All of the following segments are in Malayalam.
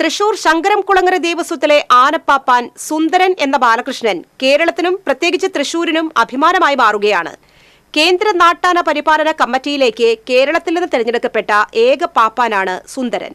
തൃശൂർ ശങ്കരംകുളങ്ങര ദേവസ്വത്തിലെ ആനപ്പാപ്പാൻ സുന്ദരൻ എന്ന ബാലകൃഷ്ണൻ കേരളത്തിനും പ്രത്യേകിച്ച് തൃശൂരിനും അഭിമാനമായി മാറുകയാണ്. കേന്ദ്ര നാട്ടാന പരിപാലന കമ്മിറ്റിയിലേക്ക് കേരളത്തിൽ നിന്ന് തിരഞ്ഞെടുക്കപ്പെട്ട ഏക പാപ്പാനാണ് സുന്ദരൻ.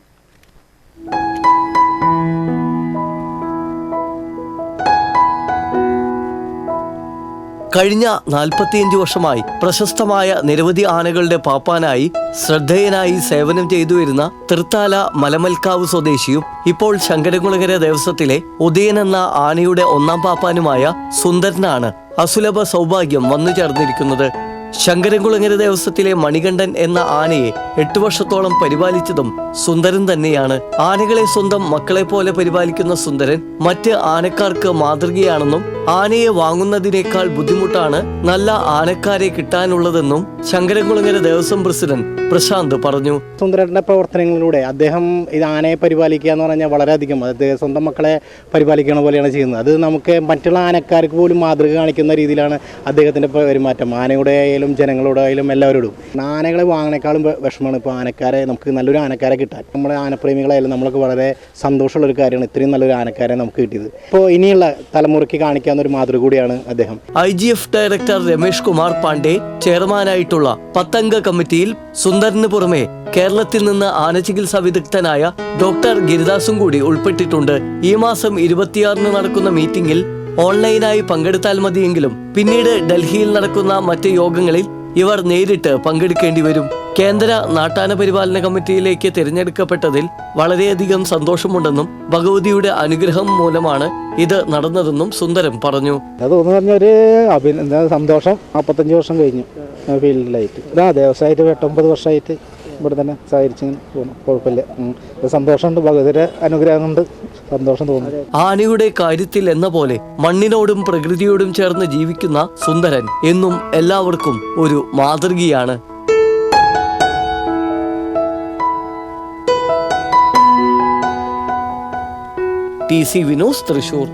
കഴിഞ്ഞ നാൽപ്പത്തിയഞ്ച് വർഷമായി പ്രശസ്തമായ നിരവധി ആനകളുടെ പാപ്പാനായി ശ്രദ്ധേയനായി സേവനം ചെയ്തു വരുന്ന തൃത്താല മലമൽക്കാവ് സ്വദേശിയും ഇപ്പോൾ ശങ്കരകുളകര ദേവസ്വത്തിലെ ഉദയൻ എന്ന ആനയുടെ ഒന്നാം പാപ്പാനുമായ സുന്ദരനാണ് അസുലഭ സൗഭാഗ്യം വന്നു ചേർന്നിരിക്കുന്നത്. ശങ്കരൻകുളങ്ങര ദേവസ്വത്തിലെ മണികണ്ഠൻ എന്ന ആനയെ എട്ടു വർഷത്തോളം പരിപാലിച്ചതും സുന്ദരൻ തന്നെയാണ്. ആനകളെ സ്വന്തം മക്കളെ പോലെ പരിപാലിക്കുന്ന സുന്ദരൻ മറ്റ് ആനക്കാർക്ക് മാതൃകയാണെന്നും ആനയെ വാങ്ങുന്നതിനേക്കാൾ ബുദ്ധിമുട്ടാണ് നല്ല ആനക്കാരെ കിട്ടാനുള്ളതെന്നും ശങ്കരൻകുളങ്ങര ദേവസ്വം പ്രസിഡന്റ് പ്രശാന്ത് പറഞ്ഞു. സുന്ദരന്റെ പ്രവർത്തനങ്ങളിലൂടെ അദ്ദേഹം ഇത് ആനയെ പരിപാലിക്കുക എന്ന് പറഞ്ഞാൽ വളരെയധികം അദ്ദേഹം സ്വന്തം മക്കളെ പരിപാലിക്കണ പോലെയാണ് ചെയ്യുന്നത്. അത് നമുക്ക് മറ്റുള്ള ആനക്കാർക്ക് പോലും മാതൃക കാണിക്കുന്ന രീതിയിലാണ് അദ്ദേഹത്തിന്റെ പെരുമാറ്റം. ആനയുടെ ആയാലും ജനങ്ങളുടെ ആയാലും എല്ലാവരോടും. ആനകളെ വാങ്ങണേക്കാളും വിഷമമാണ് ഇപ്പോൾ ആനക്കാരെ നമുക്ക് നല്ലൊരു ആനക്കാരെ കിട്ടാൻ. നമ്മുടെ ആനപ്രേമികളായാലും നമ്മൾക്ക് വളരെ സന്തോഷമുള്ള ഒരു കാര്യമാണ് ഇത്രയും നല്ലൊരു ആനക്കാരെ നമുക്ക് കിട്ടിയത്. ഇപ്പോൾ ഇനിയുള്ള തലമുറയ്ക്ക് കാണിക്കാവുന്ന ഒരു മാതൃക കൂടിയാണ് അദ്ദേഹം. I G F director Ramesh Kumar Pandey ചെയർമാനായിട്ടുള്ള പത്തംഗ കമ്മിറ്റിയിൽ സുന്ദറിന് പുറമെ കേരളത്തിൽ നിന്ന് ആനചികിത്സാ വിദഗ്ധനായ ഡോക്ടർ ഗിരിദാസും കൂടി ഉൾപ്പെട്ടിട്ടുണ്ട്. ഈ മാസം ഇരുപത്തിയാറിന് നടക്കുന്ന മീറ്റിംഗിൽ ഓൺലൈനായി പങ്കെടുത്താൽ മതിയെങ്കിലും പിന്നീട് ഡൽഹിയിൽ നടക്കുന്ന മറ്റ് യോഗങ്ങളിൽ ഇവർ നേരിട്ട് പങ്കെടുക്കേണ്ടി വരും. കേന്ദ്ര നാട്ടാന പരിപാലന കമ്മിറ്റിയിലേക്ക് തിരഞ്ഞെടുക്കപ്പെട്ടതിൽ വളരെയധികം സന്തോഷമുണ്ടെന്നും ഭഗവതിയുടെ അനുഗ്രഹം മൂലമാണ് ഇത് നടന്നതെന്നും സുന്ദരം പറഞ്ഞു. സന്തോഷം നാൽപ്പത്തഞ്ച് വർഷം കഴിഞ്ഞു ഫീൽഡിലായിട്ട്. എട്ടൊമ്പത് വർഷമായിട്ട് ഇവിടെ തന്നെ സഹകരിച്ചു കുഴപ്പമില്ല. സന്തോഷമുണ്ട് ഭഗവതിയുടെ അനുഗ്രഹം കൊണ്ട് സന്തോഷം തോന്നുന്നു. ആനയുടെ കാര്യത്തിൽ എന്ന പോലെ മണ്ണിനോടും പ്രകൃതിയോടും ചേർന്ന് ജീവിക്കുന്ന സുന്ദരൻ എന്നും എല്ലാവർക്കും ഒരു മാതൃകയാണ്. T C Vinos Thrissur.